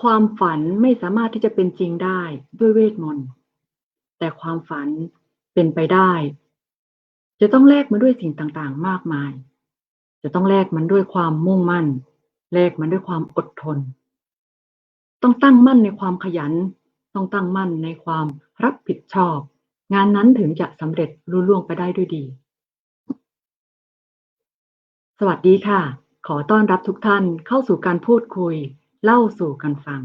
ความฝันไม่สามารถที่จะเป็นจริงได้ด้วยเวทมนต์ แต่ความฝันเป็นไปได้ จะต้องแลกมาด้วยสิ่งต่างๆ มากมาย จะต้องแลกมันด้วยความมุ่งมั่น แลกมันด้วยความอดทน ต้องตั้งมั่นในความขยัน ต้องตั้งมั่นในความรับผิดชอบ งานนั้นถึงจะสำเร็จรุ่ล่วงไปได้ด้วยดี สวัสดีค่ะ ขอต้อนรับทุกท่านเข้าสู่การพูดคุย เล่าสู่กันฟัง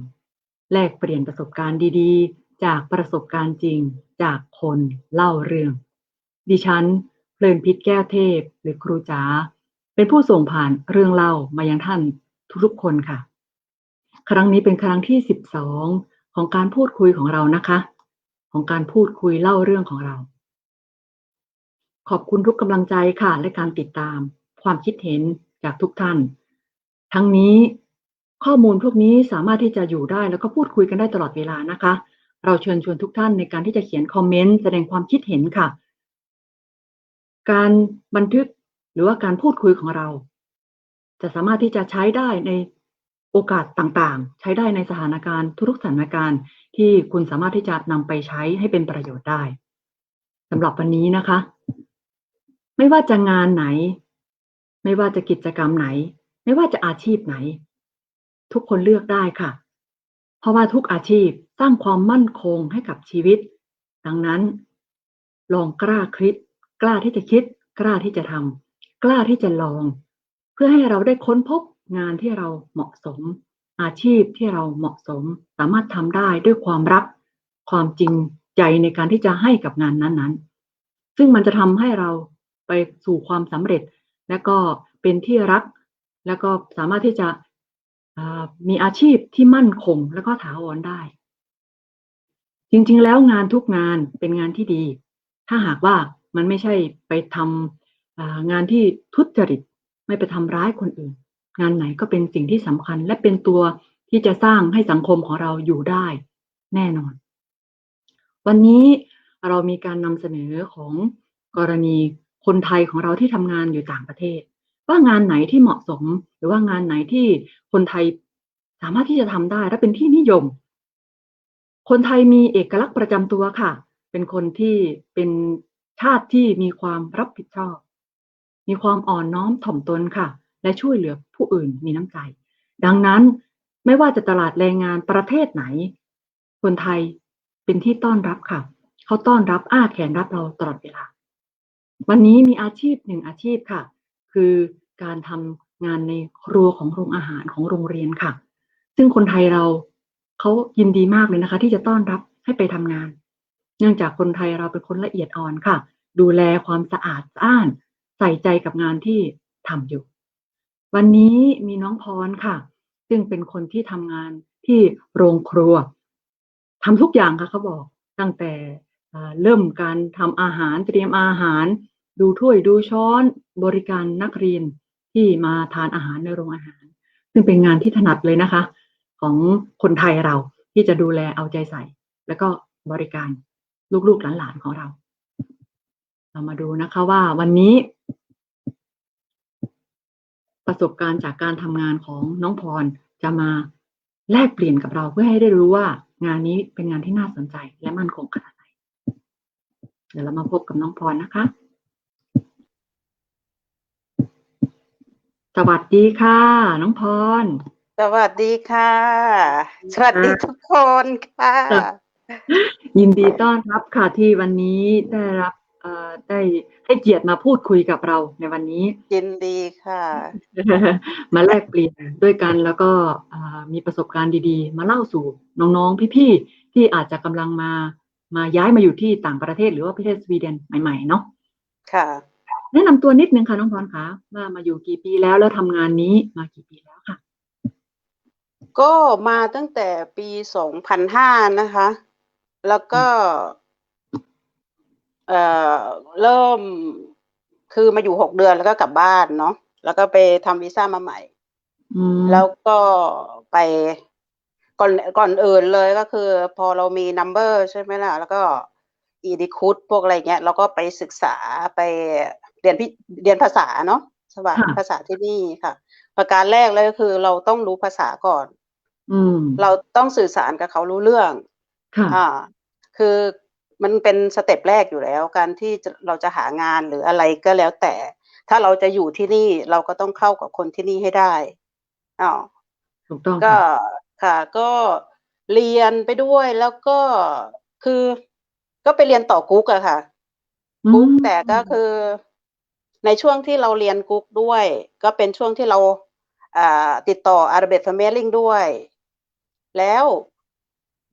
แลกเปลี่ยนประสบการณ์ดีๆ จากประสบการณ์จริงจากคนเล่าเรื่อง ดิฉัน เพลินพิษแก้วเทพหรือครูจ๋าเป็นผู้ส่งผ่านเรื่องเล่ามายังท่านทุกๆคนค่ะ ครั้งนี้เป็นครั้งที่12ของการพูดคุยของเรานะคะ ของการพูดคุยเล่าเรื่องของเรา ขอบคุณทุกกำลังใจค่ะ และการติดตามความคิดเห็นจากทุกท่าน ทั้งนี้ ข้อมูลพวกนี้สามารถที่จะอยู่ได้แล้วก็พูดคุยกันได้ตลอดเวลานะคะ เราเชิญชวนทุกท่านในการที่จะเขียนคอมเมนต์แสดงความคิดเห็นค่ะ การบันทึกหรือว่าการพูดคุยของเรา จะสามารถที่จะใช้ได้ในโอกาสต่างๆ ใช้ได้ในสถานการณ์ทุกสถานการณ์ที่คุณสามารถที่จะนำไปใช้ให้เป็นประโยชน์ได้สำหรับวันนี้นะคะ ไม่ว่าจะงานไหน ไม่ว่าจะกิจกรรมไหน ไม่ว่าจะอาชีพไหน ทุกคนเลือกได้ค่ะ เพราะว่าทุกอาชีพสร้างความมั่นคงให้กับชีวิต ดังนั้น ลองกล้าคิด กล้าที่จะคิด กล้าที่จะทำกล้าที่จะลอง เพื่อให้เราได้ค้นพบงานที่เราเหมาะสม อาชีพที่เราเหมาะสม สามารถทำได้ด้วยความรัก ความจริงใจในการที่จะให้กับงานนั้นๆ ซึ่งมันจะทำให้เราไปสู่ความสำเร็จ และก็เป็นที่รัก แล้วก็สามารถที่จะ มีอาชีพที่มั่นคงแล้วก็ถาวรได้ จริง ๆ แล้วงานทุกงานเป็นงานที่ดี ถ้าหากว่ามันไม่ใช่ไปทำงานที่ทุจริตไม่ไปทำร้ายคนอื่น งานไหนก็เป็นสิ่งที่สำคัญ และเป็นตัวที่จะสร้างให้สังคมของเราอยู่ได้ แน่นอน วันนี้เรามีการนำเสนอของกรณีคนไทยของเราที่ทำงานอยู่ต่างประเทศ ว่างานไหนที่เหมาะสม หรือว่างานไหนที่คนไทยสามารถที่จะทำได้และเป็นที่นิยม คนไทยมีเอกลักษณ์ประจำตัวค่ะ เป็นคนที่เป็นชาติที่มีความรับผิดชอบ มีความอ่อนน้อมถ่อมตนค่ะ และช่วยเหลือผู้อื่นมีน้ำใจ ดังนั้นไม่ว่าจะตลาดแรงงานประเทศไหน คนไทยเป็นที่ต้อนรับค่ะ เขาต้อนรับอ้าแขนรับเราตลอดเวลา วันนี้มีอาชีพหนึ่งอาชีพค่ะ คือการทำงานในครัวของโรงอาหารของโรงเรียนค่ะ ซึ่งคนไทยเราเขายินดีมากเลยนะคะ ที่จะต้อนรับให้ไปทำงาน เนื่องจากคนไทยเราเป็นคนละเอียดอ่อนค่ะ ดูแลความสะอาดสะอ้าน ใส่ใจกับงานที่ทำอยู่ วันนี้มีน้องพรค่ะ ซึ่งเป็นคนที่ทำงานที่โรงครัวทำทุกอย่างค่ะเขาบอกตั้งแต่เริ่มการทำอาหารเตรียมอาหาร ดูถ้วยดูช้อนบริการนักเรียนที่มาทานอาหารในโรงอาหาร ซึ่งเป็นงานที่ถนัดเลยนะคะ ของคนไทยเราที่จะดูแลเอาใจใส่ แล้วก็บริการลูกๆหลานๆของเรา เรามาดูนะคะว่าวันนี้ ประสบการณ์จากการทำงานของน้องพรจะมาแลกเปลี่ยนกับเราเพื่อให้ได้รู้ว่างานนี้เป็นงานที่น่าสนใจและมั่นคงขนาดไหนเดี๋ยวเรามาพบกับน้องพรนะคะ สวัสดีค่ะ น้องพร สวัสดีค่ะ สวัสดีทุกคนค่ะ ยินดีต้อนรับค่ะที่วันนี้ได้รับได้ให้เกียรติมาพูดคุยกับเราในวันนี้ ยินดีค่ะ มาแลกเปลี่ยนด้วยกันแล้วก็มีประสบการณ์ดีๆ มาเล่าสู่น้องๆพี่ๆที่อาจจะกำลังมามาย้ายมาอยู่ที่ต่างประเทศหรือว่าประเทศสวีเดนใหม่ๆเนาะค่ะ แนะนำตัวนิดนึงค่ะน้องพรคะว่ามาอยู่กี่ปีแล้วแล้วทำงานนี้มากี่ปีแล้วค่ะ ก็มาตั้งแต่ปีสองพันห้านะคะ แล้วก็เอ่อเริ่มคือมาอยู่หกเดือนแล้วก็กลับบ้านเนาะแล้วก็ไปทำวีซ่ามาใหม่แล้วก็ไปก่อนก่อนอื่นเลยก็คือ พอเรามีนัมเบอร์ใช่ไหมล่ะ แล้วก็อีดิคุดพวกอะไรเงี้ยเราก็ไปศึกษาไปเรียนพิเรียนภาษาเนาะสวัสดีภาษาที่นี่ค่ะ ประการแรกเลยก็คือเราต้องรู้ภาษาก่อน อืม เราต้องสื่อสารกับเขารู้เรื่องค่ะอ่า คือมันเป็นสเต็ปแรกอยู่แล้ว การที่จะเราจะหางานหรืออะไรก็แล้วแต่ ถ้าเราจะอยู่ที่นี่เราก็ต้องเข้ากับคนที่นี่ให้ได้อ๋อถูกต้องก็ค่ะค่ะก็เรียนไปด้วยแล้วก็คือ ก็ไปเรียนต่อกุ๊กอะค่ะกุ๊กแต่ก็คือ ในช่วงที่เราเรียนกุ๊กด้วย ก็เป็นช่วงที่เราอ่าติดต่ออาร์เบตฟเมลิงด้วย แล้ว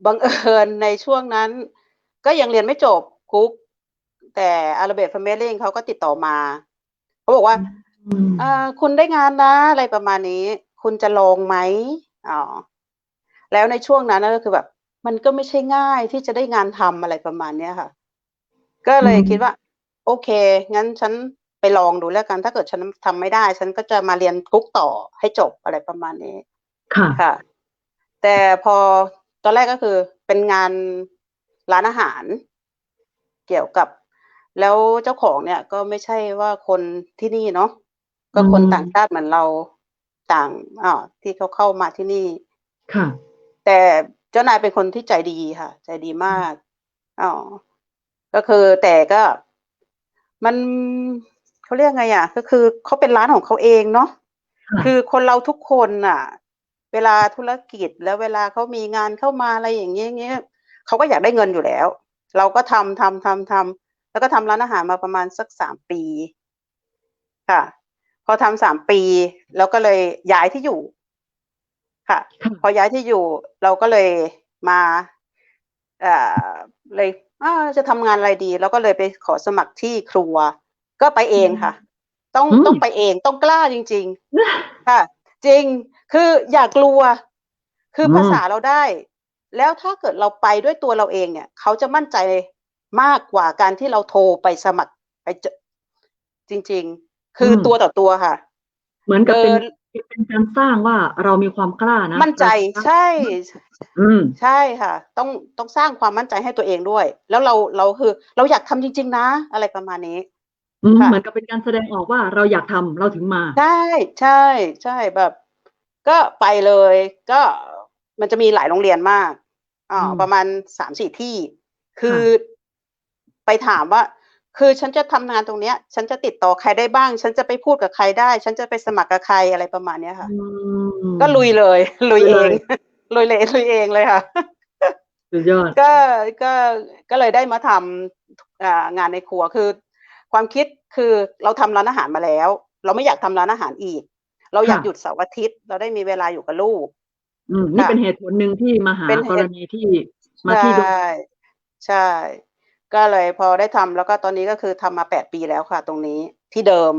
บังเอิญในช่วงนั้น ก็ยังเรียนไม่จบกุ๊กแต่อาร์เบตฟเมลิงเขาก็ติดต่อมาเขาบอกว่าอืมอ่าคุณได้งานนะ อะไรประมาณนี้ คุณจะลองไหมอ๋อแล้วในช่วงนั้นก็คือแบบ มันก็ไม่ใช่ง่ายที่จะได้งานทำอะไรประมาณเนี้ยค่ะ ก็เลยคิดว่า โอเค งั้นฉัน ไปลองดูแล้วกัน ถ้าเกิดฉันทำไม่ได้ ฉันก็จะมาเรียนกุ๊กต่อให้จบอะไรประมาณนี้ ค่ะค่ะ แต่พอตอนแรกก็คือเป็นงานร้านอาหาร เกี่ยวกับ แล้วเจ้าของเนี่ยก็ไม่ใช่ว่าคนที่นี่เนาะก็คนอืมต่างชาติเหมือนเราต่างอ่าที่เขาเข้ามาที่นี่ ค่ะ แต่เจ้านายเป็นคนที่ใจดีค่ะ ใจดีมากอ๋อก็คือแต่ก็มัน เขาเรียกไงอะ ก็คือเขาเป็นร้านของเขาเองเนาะค่ะคือคนเราทุกคนน่ะ เวลาธุรกิจแล้วเวลาเขามีงานเข้ามาอะไรอย่างเงี้ยเงี้ยเขาก็อยากได้เงินอยู่แล้ว เราก็ทำทำทำทำแล้วก็ทำร้านอาหารมาประมาณสักสามปี ค่ะ พอทำสามปี แล้วก็เลยย้ายที่อยู่ ค่ะค่ะพอย้ายที่อยู่ เราก็เลยมาเอ่อเลยอ่าจะทำงานอะไรดี แล้วก็เลยไปขอสมัครที่ครัว ก็ไปเองค่ะ ต้องอืมต้องไปเองต้องกล้าจริง ๆ ค่ะ จริงคืออย่ากลัว คืออมภาษาเราได้ แล้วถ้าเกิดเราไปด้วยตัวเราเองเนี่ย เขาจะมั่นใจมากกว่าการที่เราโทรไปสมัครไปเจอจริง ๆ คืออมตัวต่อตัวค่ะ เหมือนกับเป็นเออเป็นการสร้างว่าเรามีความกล้านะมั่นใจเราใช่ อืมใช่ค่ะ ต้องต้องสร้างความมั่นใจให้ตัวเองด้วย แล้วเราเราคือ เราอยากทำจริง ๆ นะ อะไรประมาณนี้อืมค่ะ เหมือนกับเป็นการแสดงออกว่าเราอยากทำเราถึงมา ใช่ใช่ใช่แบบ ก็ไปเลย ก็มันจะมีหลายโรงเรียนมากอ่าอืมประมาณสามสี่ที่ คือค่ะไปถามว่า คือฉันจะทำงานตรงเนี้ย ฉันจะติดต่อใครได้บ้าง ฉันจะไปพูดกับใครได้ ฉันจะไปสมัครกับใครอะไรประมาณเนี้ยค่ะอืมก็ลุยเลย ลุยลุยเอเลงยลุยเลยลุยเองเลยค่ะสุดยอดก็ก็ก็เลยได้มาทำอ่างานในครัวคือ ความคิดคือเราทำร้านอาหารมาแล้ว เราไม่อยากทำร้านอาหารอีก เราอยากค่ะหยุดเสาร์อาทิตย์ เราได้มีเวลาอยู่กับลูกอืมนี่ค่ะเป็นเหตุผลหนึ่งที่มาหาเป็นเหกตุรณีที่มาที่ดูใช่ใช่ก็เลยพอได้ทำแล้วก็ตอนนี้ก็คือทำมาแปดปีแล้วค่ะ ตรงนี้ที่เดิม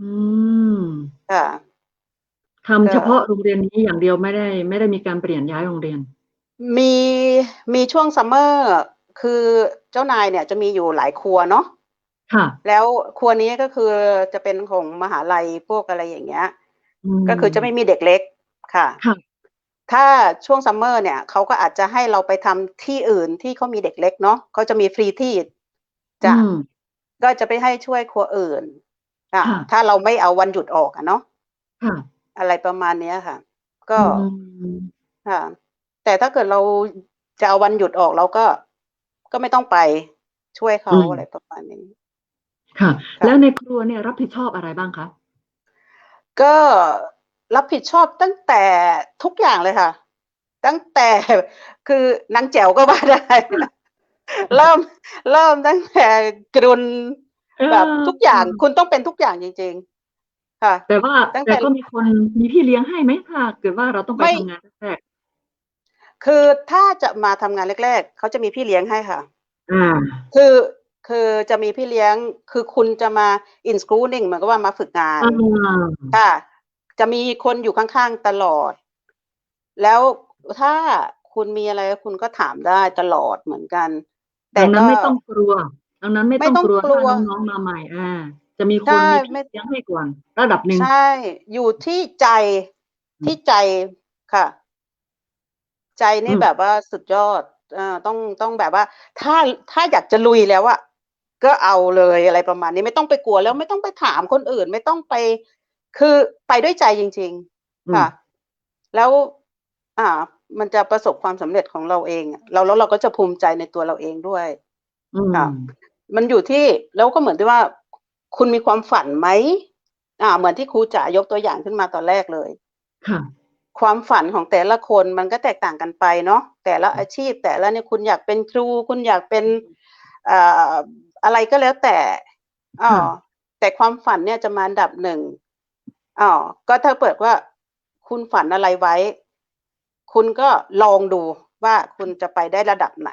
อืมค่ะทำก็เฉพาะโรงเรียนนี้อย่างเดียวไม่ได้ ไม่ได้มีการเปลี่ยนย้ายโรงเรียน มีมีช่วงซัมเมอร์คือเจ้านายเนี่ยจะมีอยู่หลายครัวเนาะ ค่ะ แล้วครัวนี้ก็คือจะเป็นของมหาลัยพวกอะไรอย่างเงี้ยมก็คือจะไม่มีเด็กเล็กค่ะ ค่ะ ถ้าช่วงซัมเมอร์เนี่ยเขาก็อาจจะให้เราไปทำที่อื่นที่เขามีเด็กเล็กเนาะเขาจะมีฟรีที่จะอืมก็จะไปให้ช่วยครัวอื่นอะค่ะ ถ้าเราไม่เอาวันหยุดออกอะเนาะค่ะ อะไรประมาณเนี้ยค่ะ ก็อืม ค่ะ แต่ถ้าเกิดเราจะเอาวันหยุดออกเราก็ก็ไม่ต้องไปช่วยเขาอืม อะไรประมาณนี้ ค่ะค่ะ แล้วในครัวเนี่ยรับผิดชอบอะไรบ้างคะก็รับผิดชอบตั้งแต่ทุกอย่างเลยค่ะ ตั้งแต่คือนางแจ๋วก็ว่าได้นะเริ่มเริ่มตั้งแต่กรุนแบบทุกอย่างคุณต้องเป็นทุกอย่างจริง ๆ ค่ะ แต่ว่าตั้งแต่แต่ก็มีคนมีพี่เลี้ยงให้ไหมถ้าเกิดว่าเราต้องไปไม่ทำงานแรกคือถ้าจะมาทำงานแรก ๆเขาจะมีพี่เลี้ยงให้ค่ะๆอ่าคือ คือจะมีพี่เลี้ยงคือคุณจะมา in schooling เหมือนกับว่ามาฝึกงานอ่าค่ะ จะมีคนอยู่ข้างๆตลอด แล้วถ้าคุณมีอะไรคุณก็ถามได้ตลอดเหมือนกัน แต่ดังนั้นก็ไม่ต้องกลัวดังนั้นไม่ไม่ต้องต้องกลัวกลัวถ้าน้องๆมาใหม่อ่า จะมีคนใช่มีพี่ไม่เลี้ยงให้ก่อนระดับหนึ่งใช่ อยู่ที่ใจที่ใจค่ะ ใจนี่อืมแบบว่าสุดยอดเอ่อต้องต้องแบบว่า ถ้าถ้าอยากจะลุยแล้วอะ ก็เอาเลยอะไรประมาณนี้ไม่ต้องไปกลัวแล้วไม่ต้องไปถามคนอื่น ไม่ต้องไป คือไปด้วยใจจริงอืๆมค่ะ แล้วอ่า มันจะประสบความสำเร็จของเราเองอะเราแล้วเราก็จะภูมิใจในตัวเราเองด้วยอืมค่ะมันอยู่ที่แล้วก็เหมือนที่ว่า คุณมีความฝันไหมอ่า เหมือนที่ครูจ๋ายกตัวอย่างขึ้นมาตอนแรกเลย ค่ะ ความฝันของแต่ละคนมันก็แตกต่างกันไปเนาะแต่ละอาชีพ แต่ละเนี่ยคุณอยากเป็นครู คุณอยากเป็นเอ่อ อะไรก็แล้วแต่อ๋อค่ะแต่ความฝันเนี่ยจะมาอันดับหนึ่งอ๋อก็ถ้าเปิดว่าคุณฝันอะไรไว้ คุณก็ลองดูว่าคุณจะไปได้ระดับไหน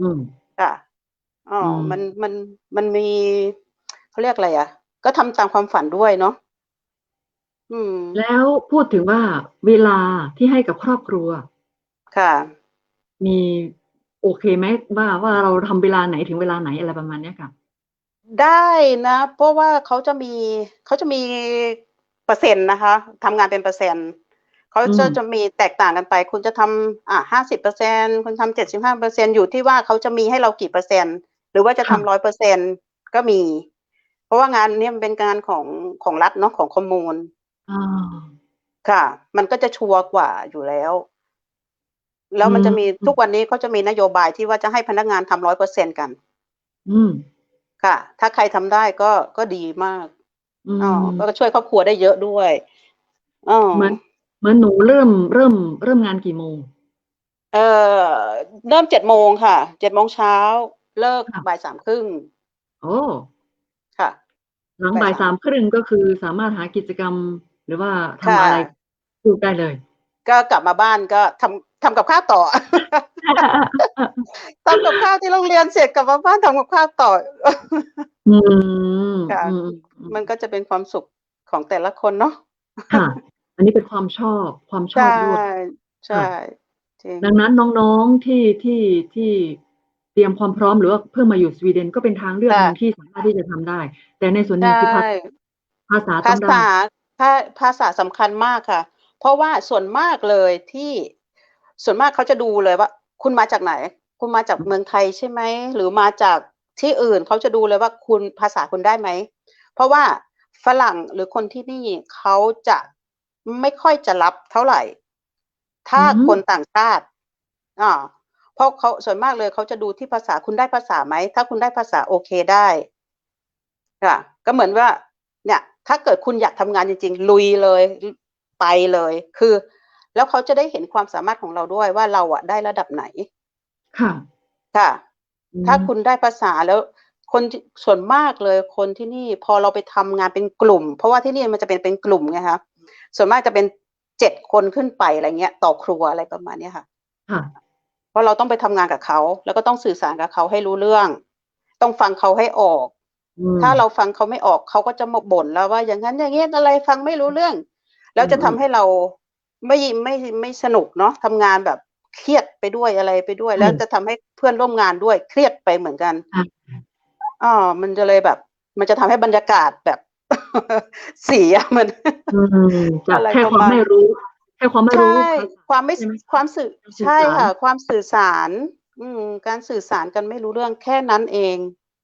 อืมค่ะอ๋ออมมันมันมันมีเขาเรียกอะไรอะ ก็ทำตามความฝันด้วยเนาะอืม แล้วพูดถึงว่าเวลาที่ให้กับครอบครัว ค่ะ มี โอเคไหมว่าว่าเราทำเวลาไหนถึงเวลาไหนอะไรประมาณเนี้ยค่ะ ได้นะ เพราะว่าเขาจะมีเขาจะมีเปอร์เซ็นต์นะคะทำงานเป็นเปอร์เซ็นต์เขาจะอืมจะมีแตกต่างกันไป คุณจะทำอะห้าสิบเปอร์เซ็นคุณทำเจ็ดสิบห้าเปอร์เซ็นอยู่ที่ว่าเขาจะมีให้เรากี่เปอร์เซ็นต์ หรือว่าจะทำร้อยเปอร์เซ็นก็มี เพราะว่างานเนี้มันเป็นงานของของรัฐเนาะของคอมมูนอ่าค่ะ มันก็จะชัวร์กว่าอยู่แล้ว แล้วมันจะมีอืมทุกวันนี้เขาจะมีนโยบายที่ว่าจะให้พนักงานทำร้อยเปอร์เซ็นกัน อืมค่ะ ถ้าใครทำได้ก็ก็ดีมากอือ๋อมก็ช่วยครอบครัวได้เยอะด้วยอ๋อเหมือนเหมือนหนูเริ่มเริ่มเริ่มงานกี่โมง เออเริ่มเจ็ดโมงค่ะเจ็ดโมงเช้า เลิกค่ะบ่ายสามครึ่งโอ้ค่ะ หลังบ่าบ่ายยสาสามมครึ่งก็คือสามารถหากิจกรรม หรือว่าทำค่ะอะไรพูดได้เลย ก็กลับมาบ้านก็ทำทำกับข้าวต่อทำกับข้าวที่โรงเรียนเสร็จกลับมาบ้านทำกับข้าวต่ออืมค่ะอืมมันก็จะเป็นความสุขของแต่ละคนเนาะค่ะ อันนี้เป็นความชอบความชอบใช่ด้วยใช่จริงดังนั้นน้องๆที่ที่ที่เตรียมความพร้อมหรือว่าเพิ่งมาอยู่สวีเดนก็เป็นทางเลือกหนึ่งที่สามารถที่จะทำได้ แต่ในส่วนหนึ่งคือภาใช่ภาษาต้ภาองได้ษาภาภาษาสำคัญมากค่ะ เพราะว่าส่วนมากเลยที่ส่วนมากเขาจะดูเลยว่า คุณมาจากไหน คุณมาจากเมืองไทยใช่ไหมหรือมาจากที่อื่นเขาจะดูเลยว่าคุณภาษาคุณได้ไหม เพราะว่าฝรั่งหรือคนที่นี่เขาจะไม่ค่อยจะรับเท่าไหร่ ถ้าอืมคนต่างชาติอ่าเพราะเขาส่วนมากเลยเขาจะดูที่ภาษาคุณได้ภาษาไหม ถ้าคุณได้ภาษาโอเคได้ค่ะก็เหมือนว่า เนี่ย ถ้าเกิดคุณอยากทำงานจริง ๆ ลุยเลย ไปเลย คือ แล้วเขาจะได้เห็นความสามารถของเราด้วยว่าเราอะได้ระดับไหน ค่ะ ค่ะอืมถ้าคุณได้ภาษาแล้วคนที่ส่วนมากเลยคนที่นี่พอเราไปทำงานเป็นกลุ่ม เพราะว่าที่นี่มันจะเป็นเป็นกลุ่มไงคะส่วนมากจะเป็นเจ็ดคนขึ้นไปอะไรเงี้ย ต่อครัวอะไรประมาณเนี้ยค่ะค่ะเพราะเราต้องไปทำงานกับเขา แล้วก็ต้องสื่อสารกับเขาให้รู้เรื่อง ต้องฟังเขาให้ออกอืมถ้าเราฟังเขาไม่ออกเขาก็จะมาบ่นแล้วว่าอย่างนั้นอย่างนี้อะไรฟังไม่รู้เรื่อง แล้วจะทำให้เราไม่ไม่ไม่สนุกเนาะทำงานแบบเครียดไปด้วยอะไรไปด้วย แล้วจะทำให้เพื่อนร่วมงานด้วยเครียดไปเหมือนกันค่ะอ๋อมันจะเลยแบบ มันจะทำให้บรรยากาศแบบเสียมันอืมจากอะไรแค่ประความมาณไม่รู้แค่ความไม่รู้ใช่ความไม่ใช่ไหมความสื่อการสื่อใช่สารค่ะ ความสื่อสาร อืม การสื่อสารกันไม่รู้เรื่องแค่นั้นเอง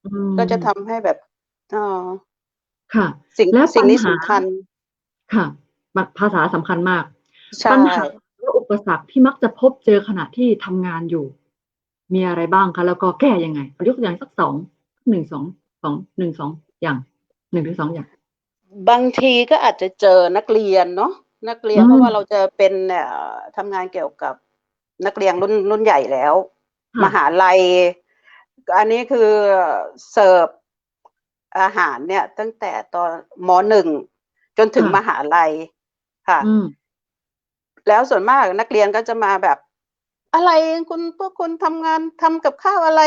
อืมก็จะทำให้แบบอ๋อค่ะ สิ่งแล้วสิ่งนี้ปัญหาสำคัญค่ะ ภาษาสำคัญมากใช่ปัญหาและอุปสรรคที่มักจะพบเจอขณะที่ทำงานอยู่ มีอะไรบ้างคะ แล้วก็แก้ยังไงเอายกตัวอย่างสักสองหนึ่งสองสองหนึ่งสองอย่างหนึ่งถึงสองอย่าง บางทีก็อาจจะเจอนักเรียนเนาะนักเรียนอืมเพราะว่าเราจะเป็นเอ่อทำงานเกี่ยวกับนักเรียนรุ่นรุ่นใหญ่แล้วค่ะมหาลัย อันนี้คือเสิร์ฟอาหารเนี่ย ตั้งแต่ตอนมหนึ่งจนถึงค่ะมหาลัย ค่ะอืมแล้วส่วนมากนักเรียนก็จะมาแบบ อะไรคุณพวกคุณทำงานทำกับข้าวอะไร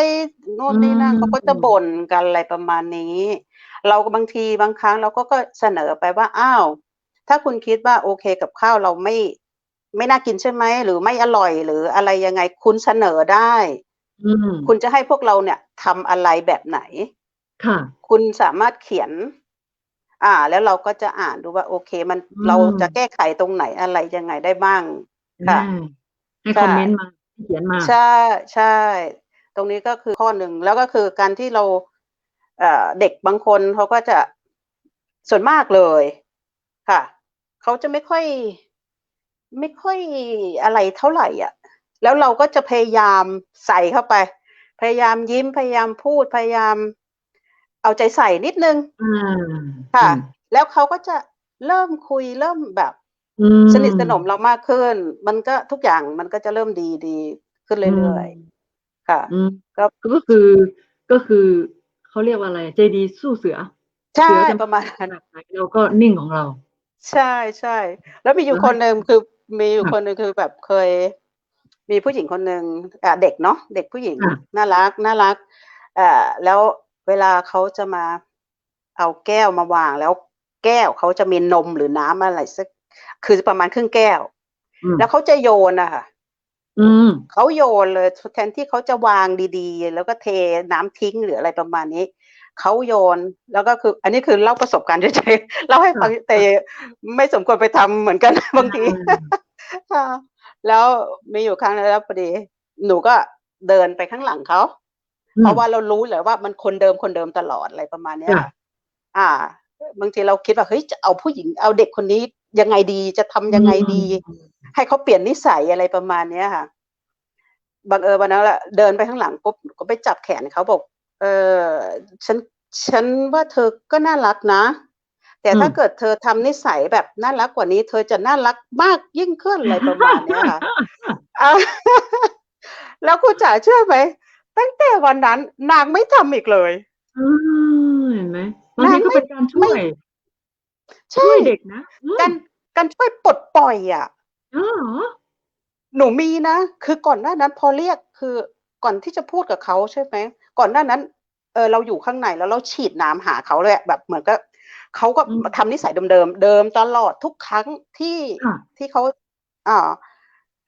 โน่นนี่นั่นอืมเขาก็จะบ่นกันอะไรประมาณนี้ เราก็บางทีบางครั้งเราก็ก็เสนอไปว่าอ้าวถ้าคุณคิดว่าโอเคกับข้าวเราไม่ ไม่น่ากินใช่ไหมหรือไม่อร่อยหรืออะไรยังไงคุณเสนอได้อืมคุณจะให้พวกเราเนี่ยทำอะไรแบบไหน ค่ะ คุณสามารถเขียน อ่า แล้วเราก็จะอ่านดูว่า โอเค มันอืมเราจะแก้ไขตรงไหนอะไรยังไงได้บ้าง ค่ะแน่ให้ใช่คอมเมนต์มาให้เขียนมา ใช่ใช่ ตรงนี้ก็คือข้อหนึ่งแล้วก็คือการที่เราเอ่อเด็กบางคนเขาก็จะส่วนมากเลย ค่ะเขาจะไม่ค่อย ไม่ค่อยอะไรเท่าไหร่อะ แล้วเราก็จะพยายามใส่เข้าไป พยายามยิ้มพยายามพูดพยายาม เอาใจใส่นิดนึงอ่าค่ะอืมแล้วเขาก็จะเริ่มคุยเริ่มแบบอืมสนิทสนมเรามากขึ้น มันก็ทุกอย่างมันก็จะเริ่มดีดีขึ้นเรื่อยๆค่ะอืมก็ก็คือก็คือเขาเรียกว่าอะไรใจดีสู้เสือใช่เสือจะประมาณขนั้นนาดไหนเราก็นิ่งของเรา ใช่ใช่แล้วมีอยู่แล้วคนหนึ่งคือมีอยู่ค่ะคนหนึ่งคือแบบเคย มีผู้หญิงคนหนึ่งอ่าเด็กเนาะเด็กผู้หญิงค่ะน่ารักน่ารักเอ่อแล้ว เวลาเขาจะมาเอาแก้วมาวางแล้วแก้วเขาจะมีนมหรือน้ำอะไรสัก คือประมาณครึ่งแก้วอืมแล้วเขาจะโยนอะค่ะอืมเขาโยนเลยแทนที่เขาจะวางดีๆ แล้วก็เทน้ำทิ้งหรืออะไรประมาณนี้เขาโยนแล้วก็คือ อันนี้คือเล่าประสบการณ์เฉยๆเล่าให้ฟังแต่ไม่สมควรไปทำเหมือนกันบางทีค่ะแล้วมีอยู่ครั้งนึงแล้วพอดี หนูก็เดินไปข้างหลังเขา เพราะว่าเรารู้เลยว่ามันคนเดิมคนเดิมตลอดอะไรประมาณเนี้ยจ้ะค่ะอ่า บางทีเราคิดว่าเฮ้ยจะเอาผู้หญิงเอาเด็กคนนี้ยังไงดีจะทำยังไงดี ให้เขาเปลี่ยนนิสัยอะไรประมาณเนี้ยค่ะบังเอิญวันนั้นแหละเดินไปข้างหลังปุ๊บก็ไปจับแขนเขาบอก เออฉันฉันว่าเธอก็น่ารักนะ แต่ถ้าอืมเกิดเธอทำนิสัยแบบน่ารักกว่านี้ เธอจะน่ารักมากยิ่งขึ้นอะไรประมาณเนี้ยค่ะอะแล้วคุณจ๋าเชื่อไหม ตั้งแต่วันนั้น นางไม่ทำอีกเลยอืมเห็นไหมบางทีก็เป็นการช่วยใช่ช่วยเด็กนะอืมการการช่วยปลดปล่อยอะอ๋อเหรอหนูมีนะ คือก่อนหน้านั้นพอเรียกคือก่อนที่จะพูดกับเขาใช่ไหมก่อนหน้านั้นเออเราอยู่ข้างในแล้วเราฉีดน้ำหาเขาเลยอะแบบเหมือนก็เขาก็อืมทำนิสัยเดิมๆเดิมตลอดทุกครั้งที่ค่ะที่เขาอ่า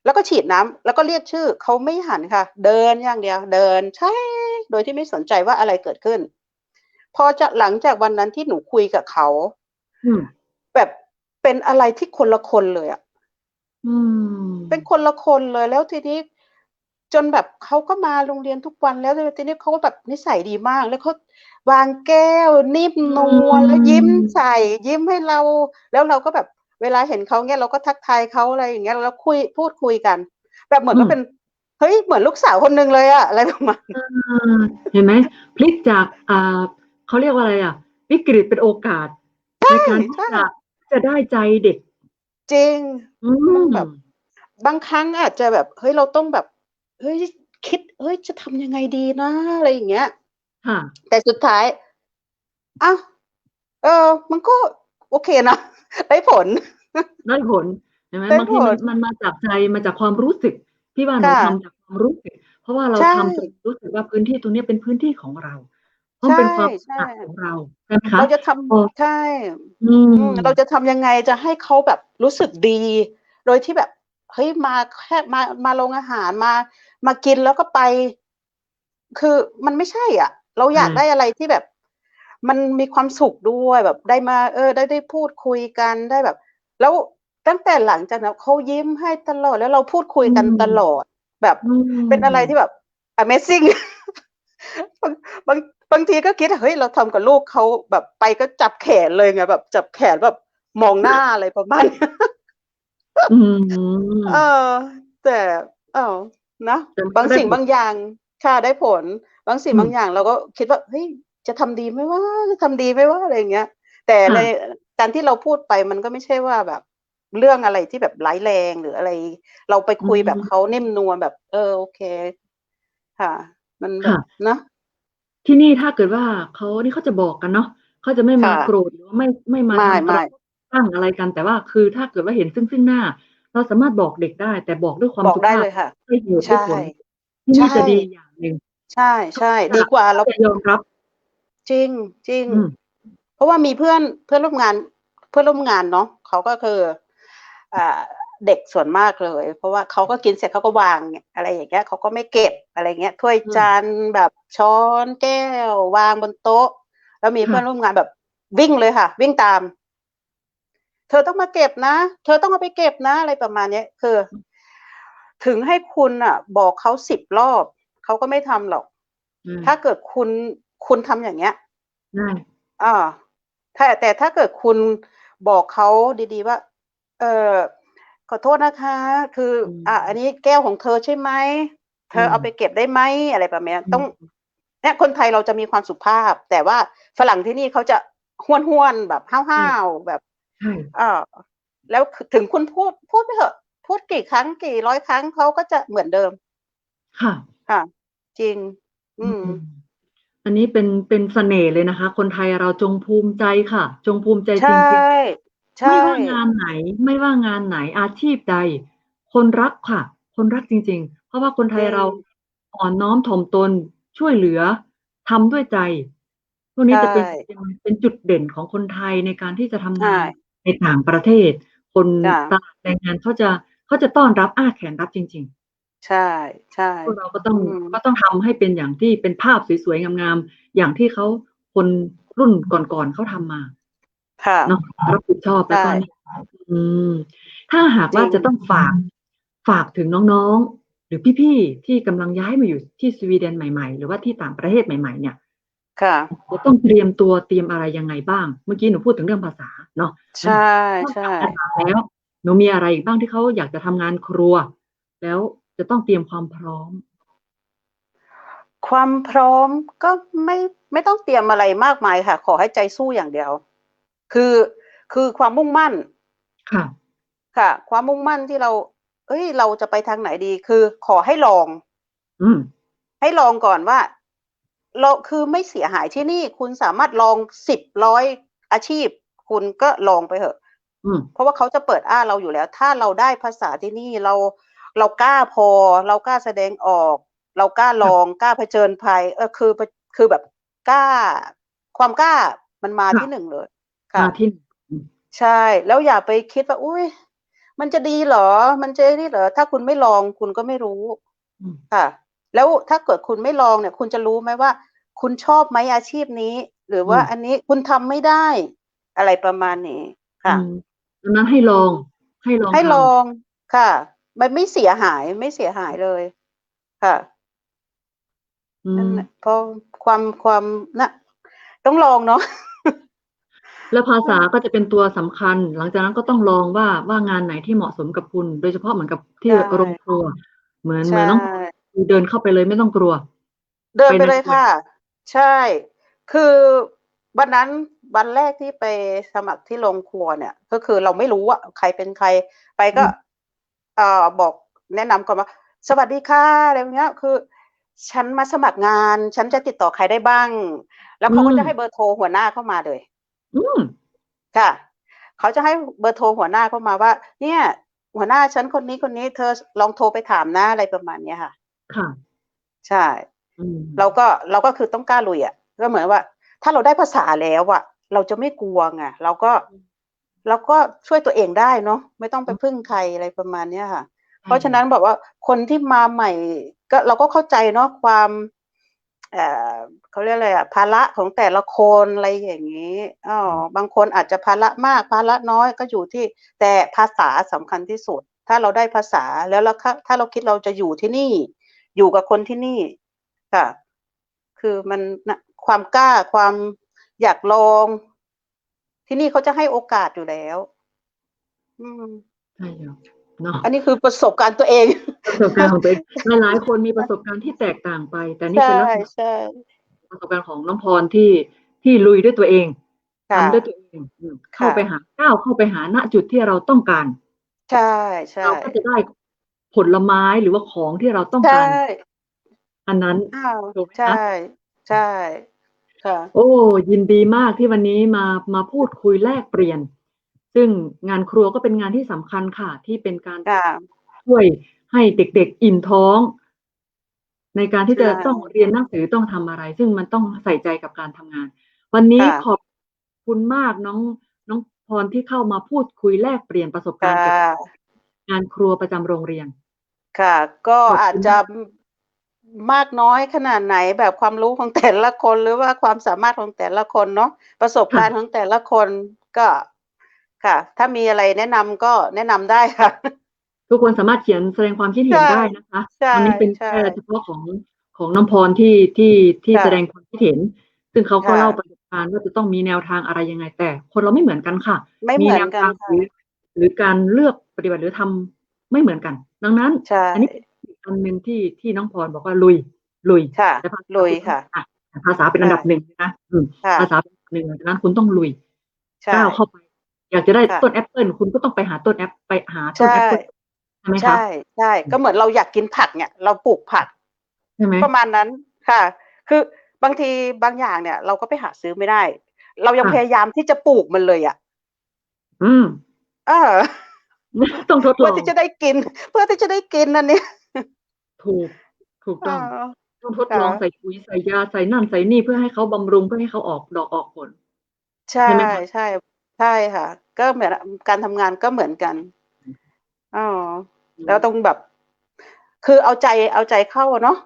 แล้วก็ฉีดน้ำแล้วก็เรียกชื่อเขาไม่หันค่ะ เดินอย่างเดียว เดินใช่โดยที่ไม่สนใจว่าอะไรเกิดขึ้น พอจะหลังจากวันนั้นที่หนูคุยกับเขาอืมแบบเป็นอะไรที่คนละคนเลยอะอืมเป็นคนละคนเลยแล้วทีนี้ จนแบบเขาก็มาโรงเรียนทุกวันแล้วทีนี้เขาก็แบบนิสัยดีมาก แล้วเขาวางแก้วนิ่มนวลแล้วยิ้มใส่ ยิ้มให้เรา แล้วเราก็แบบ เวลาเห็นเขาเงี้ยเราก็ทักทายเขาอะไรอย่างเงี้ยแล้วคุยพูดคุยกัน แบบเหมือนก็เป็นเฮ้ยเหมือนลูกสาวคนหนึ่งเลยอะอะไรประมาณนั้นอ่าเห็นไหมพลิกจากอ่าเขาเรียกว่าอะไรอะวิกฤตเป็นโอกาสในการที่ใช่จะจะได้ใจเด็ก จริงอืมันมแบบบางครั้งอาจจะแบบเฮ้ยเราต้องแบบเฮ้ยคิดเฮ้ยจะทำยังไงดีนะอะไรอย่างเงี้ยค่ะแต่สุดท้ายอ้าวเออ มันก็ โอเคนะได้ผล ได้ผลเห็นไหมได้บางทีมันผลมันมาจากใจมาจากความรู้สึก พี่ว่าหนูค่ะทำจากความรู้สึก เพราะว่าเราใช่ทำจนรู้สึกว่าพื้นที่ตรงเนี้ยเป็นพื้นที่ของเราเพราะมันเป็นความใช่ถนัดใช่ของเราใช่ไหมคะเราจะทำพอใช่อืมอืมเราจะทำยังไงจะให้เขาแบบรู้สึกดี โดยที่แบบเฮ้ยมาแค่มามาโรงอาหารมา มากินแล้วก็ไป คือมันไม่ใช่ อะ เราอยากอ่าได้อะไรที่แบบ มันมีความสุขด้วยแบบได้มา เออ ได้ได้พูดคุยกันได้แบบ แล้วตั้งแต่หลังจากนั้นเขายิ้มให้ตลอดแล้วเราพูดคุยกันตลอด แบบอืมเป็นอะไรที่แบบ Amazing บางบางบางทีก็คิดเฮ้ยเราทำกับลูกเขาแบบไปก็จับแขนเลยไงแบบ จับแขนแบบมองหน้าอะไรประมาณเนี้ยอืมเออ แต่เออนะแต่มันก็บางสิ่งได้ผลบางอย่างค่ะได้ผล บางสิ่งอืมบางอย่างเราก็คิดว่าเฮ้ย จะทำดีไหมว่าจะทำดีไหมว่าอะไรอย่างเงี้ย แต่ค่ะในการที่เราพูดไปมันก็ไม่ใช่ว่าแบบเรื่องอะไรที่แบบร้ายแรงหรืออะไร เราไปคุยแบบเขานิ่มนวลแบบ เออโอเค ค่ะ มันแบบค่ะนะที่นี่ถ้าเกิดว่าเขานี่เขาจะบอกกันเนาะเขาจะไม่มาค่ะโกรธหรือว่าไม่ไม่มาไม่ทำไม่ตั้งอะไรกันแต่ว่าคือถ้าเกิดว่าเห็นซึ่งซึ่งหน้า เราสามารถบอกเด็กได้ แต่บอกด้วยความบอกสุได้ภาพเลยค่ะให้เหตุให้ใช่ผลที่นี่ใช่จะดีอย่างหนึ่งใช่ใช่ดีกว่าเราจะยอมรับ จริงจริง อืม เพราะว่ามีเพื่อนเพื่อนร่วมงาน เพื่อนร่วมงานเนาะเขาก็คืออ่าเด็กส่วนมากเลย เพราะว่าเขาก็กินเสร็จเขาก็วางอะไรอย่างเงี้ยเขาก็ไม่เก็บอะไรเงี้ยถ้วยจานแบบช้อนแก้ว วางบนโต๊ะ แล้วมีเพื่อนร่วมงานแบบวิ่งเลยค่ะ วิ่งตาม เธอต้องมาเก็บนะ เธอต้องเอาไปเก็บนะ อะไรประมาณเนี้ยคือ ถึงให้คุณอะ บอกเขาสิบรอบ เขาก็ไม่ทำหรอก อืมถ้าเกิดคุณ คุณทำอย่างเงี้ยได้อ่าถ้าแต่ถ้าเกิดคุณบอกเขาดีๆว่า เออขอโทษนะคะ คือ อ่าอันนี้แก้วของเธอใช่ไหมเธอเอาไปเก็บได้ไหมอะไรแบบเนี้ยต้องเนี่ยคนไทยเราจะมีความสุภาพ แต่ว่าฝรั่งที่นี่เขาจะห้วนห้วนๆแบบห้าวๆแบบใช่เออแล้วถึงคุณพูดพูดไปเถอะ พูดกี่ครั้งกี่ร้อยครั้งเขาก็จะเหมือนเดิม ค่ะ ค่ะ จริง อืม อันนี้เป็นเป็นเสน่ห์เลยนะคะ คนไทยเราจงภูมิใจค่ะ จงภูมิใจจใช่ ริงๆ ใช่ ไม่ว่างานไหน ไม่ว่างานไหนอาชีพใด คนรักค่ะ คนรักจริง ๆ เพราะว่าคนไทยเราอ่อนน้อมถ่อมตนช่วยเหลือทำด้วยใจพวกนี้จะเป็นใช่เป็นเป็นจุดเด่นของคนไทยในการที่จะทำงาใช่นในต่างประเทศ คนจ้ะตลาดแรงงานเขาจะเขาจะต้อนรับอ้าแขนรับจริงๆ ใช่ใช่พวกเราก็ต้องอืมก็ต้องทำให้เป็นอย่างที่เป็นภาพสวยๆงามๆอย่างที่เขาคนรุ่นก่อนๆเขาทำมา ค่ะเนาะรับผิดชอบแล้วก็ใช่นี่อืม ถ้าหากว่าจริงจะต้องฝากฝากถึงน้องๆ หรือพี่ๆ ที่กำลังย้ายมาอยู่ที่สวีเดนใหม่ๆ หรือว่าที่ต่างประเทศใหม่ๆ เนี่ย ค่ะจะต้องเตรียมตัวเตรียมอะไรยังไงบ้าง เมื่อกี้หนูพูดถึงเรื่องภาษาเนาะใช่นอกใช่จากภาษาแล้วหนูมีอะไรอีกบ้างที่เขาอยากจะทำงานครัว แล้ว จะต้องเตรียมความพร้อม ความพร้อมก็ไม่ไม่ต้องเตรียมอะไรมากมายค่ะ ขอให้ใจสู้อย่างเดียว คือคือความมุ่งมั่น ค่ะ ค่ะ ความมุ่งมั่นที่เรา เอ้ย เราจะไปทางไหนดี คือขอให้ลอง อืมให้ลองก่อนว่า เราคือไม่เสียหายที่นี่ คุณสามารถลองสิบร้อยอาชีพ คุณก็ลองไปเถอะอืมเพราะว่าเขาจะเปิดอ้าเราอยู่แล้ว ถ้าเราได้ภาษาที่นี่เรา เรากล้าพอ เรากล้าแสดงออก เรากล้าลองกล้าเผชิญภัย เออคือคือแบบกล้า ความกล้ามันมาค่ะที่หนึ่งเลย ค่ะมาที่ใช่แล้วอย่าไปคิดว่าอุ้ยมันจะดีเหรอ มันจะนี่เหรอ ถ้าคุณไม่ลองคุณก็ไม่รู้อืมค่ะ แล้วถ้าเกิดคุณไม่ลองเนี่ย คุณจะรู้ไหมว่า คุณชอบไหมอาชีพนี้ หรือว่าอืมอันนี้คุณทำไม่ได้ อะไรประมาณนี้ค่ะอืมดังนั้นให้ลอง ให้ลองให้ทำลองค่ะ มันไม่เสียหายไม่เสียหายเลยค่ะอืนั่นมแหละเพราะความความนะต้องลองเนาะแล้วภาษาก็จะเป็นตัวสำคัญ หลังจากนั้นก็ต้องลองว่าว่างานไหนที่เหมาะสมกับคุณ โดยเฉพาะเหมือนกับที่ใช่โรงครัว เหมือนเหใช่มือนน้องเดินเข้าไปเลยไม่ต้องกลัว เดินไปไปในเลยค่ะ ใช่ คือวันนั้นวันแรกที่ไปสมัครที่โรงครัวเนี่ย ก็คือเราไม่รู้ว่าใครเป็นใคร ไปก็อืม เอ่อบอกแนะนำก่อนว่าสวัสดีค่ะอะไรอย่างเงี้ยคือ ฉันมาสมัครงาน ฉันจะติดต่อใครได้บ้าง แล้วเขาก็จะให้เบอร์โทรหัวหน้าเข้ามาเลยอืมค่ะเขาจะให้เบอร์โทรหัวหน้าเข้ามาว่า เนี่ย หัวหน้าฉันคนนี้คนนี้เธอลองโทรไปถามนะอะไรประมาณเนี้ยค่ะ ค่ะ ใช่อืมเราก็เราก็คือต้องกล้าลุยอะก็เหมือนว่า ถ้าเราได้ภาษาแล้วอะ เราจะไม่กลัวไงเราก็ เราก็ช่วยตัวเองได้เนาะไม่ต้องไปพึ่งใครอะไรประมาณเนี้ยค่ะ เพราะฉะนั้นบอกว่าคนที่มาใหม่ก็เราก็เข้าใจเนาะความเอ่อเขาเรียกอะไรอะภาระของแต่ละคนอะไรอย่างนี้อ๋อบางคนอาจจะภาระมากภาระน้อยก็อยู่ที่แต่ภาษาสำคัญที่สุด ถ้าเราได้ภาษาแล้วเราถ้าเราคิดเราจะอยู่ที่นี่ อยู่กับคนที่นี่ค่ะ คือมันนะความกล้าความอยากลอง ที่นี่เขาจะให้โอกาสอยู่แล้ว อืมใช่แล้วเนาะอันนี้คือประสบการณ์ตัวเอง ประสบการณ์ของตัวเองหลายๆคนมีประสบการณ์ที่แตกต่างไป แต่นี่ใช่เป็นลักษณะใช่ประสบการณ์ของน้องพรที่ที่ลุยด้วยตัวเองค่ะทำด้วยตัวเองอืมเข้าค่ะไปหาก้าวเข้าไปหาณจุดที่เราต้องการ ใช่ใช่เราก็จะได้ผลไม้หรือว่าของที่เราต้องใช่การอันนั้นอ้าวถูกไหมคะใช่ใช่ ค่ะ โอ้ ยินดีมากที่วันนี้มามาพูดคุยแลกเปลี่ยน ซึ่งงานครัวก็เป็นงานที่สำคัญค่ะ ที่เป็นการค่ะ ช่วยให้เด็กๆอิ่มท้อง ในการที่จะใช่ ต้องเรียนหนังสือต้องทำอะไร ซึ่งมันต้องใส่ใจกับการทำงาน วันนี้ค่ะ ขอบคุณมากน้องน้องพรที่เข้ามาพูดคุยแลกเปลี่ยนประสบการค่ะ ณ์เกี่ยวกับงานครัวประจำโรงเรียน ค่ะ ก็ขอบคุณอาจจะมาก น้อยขนาดไหนแบบความรู้ของแต่ละคนหรือว่าความสามารถของแต่ละคนเนาะประสบการณ์ของแต่ละคนก็ค่ะ ถ้ามีอะไรแนะนำก็แนะนำได้ค่ะ ทุกคนสามารถเขียนแสดงความคิดเห็นใช่ได้นะคะใช่วันี้เป็นใช่แค่เฉพาะของของน้องพรที่ที่ที่ค่ะแสดงความคิดเห็น ซึ่งเขาก็ค่ะเล่าประสบการณ์ว่าจะต้องมีแนวทางอะไรยังไงแต่ คนเราไม่เหมือนกันค่ะไม่เหมือนแนวกันทางค่ะหรือหรือการเลือกปฏิบัติหรือทำไม่เหมือนกัน ดังนั้นใช่อันนี้อีก อันหนึ่งที่ที่น้องพรบอกว่าลุย ลุยค่ะแต่ภาษาลุยค่ะอ่ภาษาเป็นอันดับหนึ่งนะอืมค่ะ ภาษาเป็นอันดับหนึ่งดังนั้นคุณต้องลุยใช่ก้าวเข้าไป อยากจะได้ค่ะต้นแอปเปิลคุณก็ต้องไปหาต้นแอปไปหาต้นใช่แอปเปิลใช่ไหมคะใช่ใช่ก็เหมือนเราอยากกินผักเนี่ย เราปลูกผักใช่ไหมประมาณนั้นค่ะ คือบางทีบางอย่างเนี่ย เราก็ไปหาซื้อไม่ได้ เรายังพยายามที่จะปลูกมันเลยอะ อืม เออต้องทดลเพื่อองที่จะได้กิน เพื่อที่จะได้กินนั่นเนี่ย ถูก ถูกเอต้อง อต้องทดลองค่ะใส่ปุ๋ย ใส่ยา ใส่นั่น ใส่นี่ เพื่อให้เขาบำรุง เพื่อให้เขาออกดอกออกผล ใช่ ใช่ไหมคะ ใช่ ใช่ค่ะ ก็เหมือนการทำงานก็เหมือนกันอ๋อแล้วต้องแบบ คือเอาใจ เอาใจเข้าอะเนาะ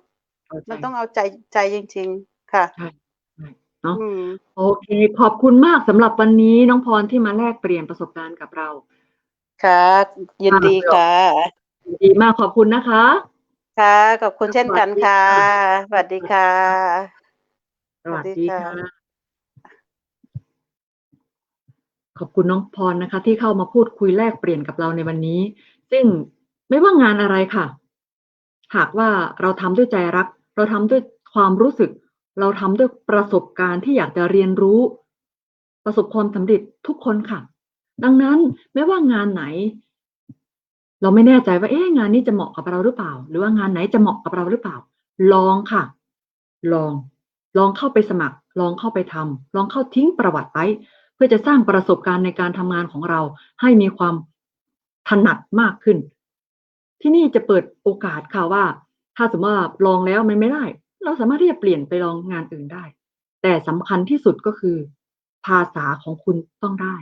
เข้าใจ มันต้องเอาใจ ใจจริง ๆ ค่ะ ใช่ ใช่ เนาะ อืม โอเค ขอบคุณมากสำหรับวันนี้น้องพรที่มาแลกเปลี่ยนประสบการณ์กับเรา ค่ะ ยินดีค่ะดีมาก ขอบคุณนะคะ ค่ะ ขอบคุณเช่นกันค่ะ สวัสดีค่ะ สวัสสวัสดีดีค่ะค่ะ ขอบคุณน้องพรนะคะ ที่เข้ามาพูดคุยแลกเปลี่ยนกับเราในวันนี้ ซึ่งไม่ว่างานอะไรค่ะ หากว่าเราทำด้วยใจรัก เราทำด้วยความรู้สึก เราทำด้วยประสบการณ์ที่อยากจะเรียนรู้ ประสบความสำเร็จทุกคนค่ะ ดังนั้นไม่ว่างานไหน เราไม่แน่ใจว่าเอ๊ะงานนี้จะเหมาะกับเราหรือเปล่า หรือว่างานไหนจะเหมาะกับเราหรือเปล่า ลองค่ะ ลอง ลองเข้าไปสมัคร ลองเข้าไปทำลองเข้าทิ้งประวัติไว้ เพื่อจะสร้างประสบการณ์ในการทำงานของเรา ให้มีความถนัดมากขึ้น ที่นี่จะเปิดโอกาสค่ะว่า ถ้าสมมติว่าลองแล้วมันไม่ได้ เราสามารถที่จะเปลี่ยนไปลองงานอื่นได้ แต่สำคัญที่สุดก็คือ ภาษาของคุณต้องได้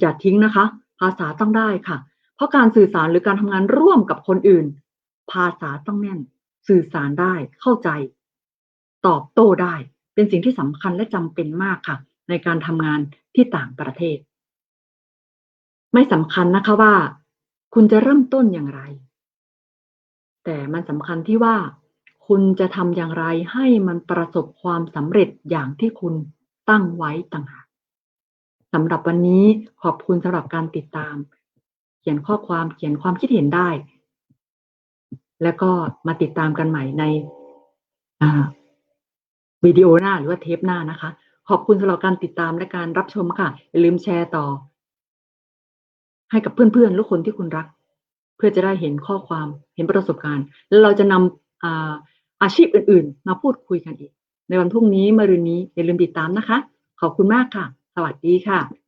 อย่าทิ้งนะคะ ภาษาต้องได้ค่ะ เพราะการสื่อสารหรือการทำงานร่วมกับคนอื่น ภาษาต้องแน่น สื่อสารได้เข้าใจ ตอบโต้ได้ เป็นสิ่งที่สำคัญและจำเป็นมากค่ะ ในการทำงานที่ต่างประเทศ ไม่สำคัญนะคะว่า คุณจะเริ่มต้นอย่างไร แต่มันสำคัญที่ว่า คุณจะทำอย่างไรให้มันประสบความสำเร็จอย่างที่คุณตั้งไว้ต่างหากสำหรับวันนี้ขอบคุณสำหรับการติดตาม เขียนข้อความเขียนความคิดเห็นได้ แล้วก็มาติดตามกันใหม่ในวิดีโอหน้าหรือว่าเทปหน้านะคะ ขอบคุณสำหรับการติดตามและการรับชมค่ะ อย่าลืมแชร์ต่อ ให้กับเพื่อนๆหรือคนที่คุณรัก เพื่อจะได้เห็นข้อความเห็นประสบการณ์ แล้วเราจะนำอาอาชีพอื่นๆ มาพูดคุยกันอีก ในวันพรุ่งนี้มรืนนี้อย่าลืมติดตามนะคะ ขอบคุณมากค่ะ สวัสดีค่ะ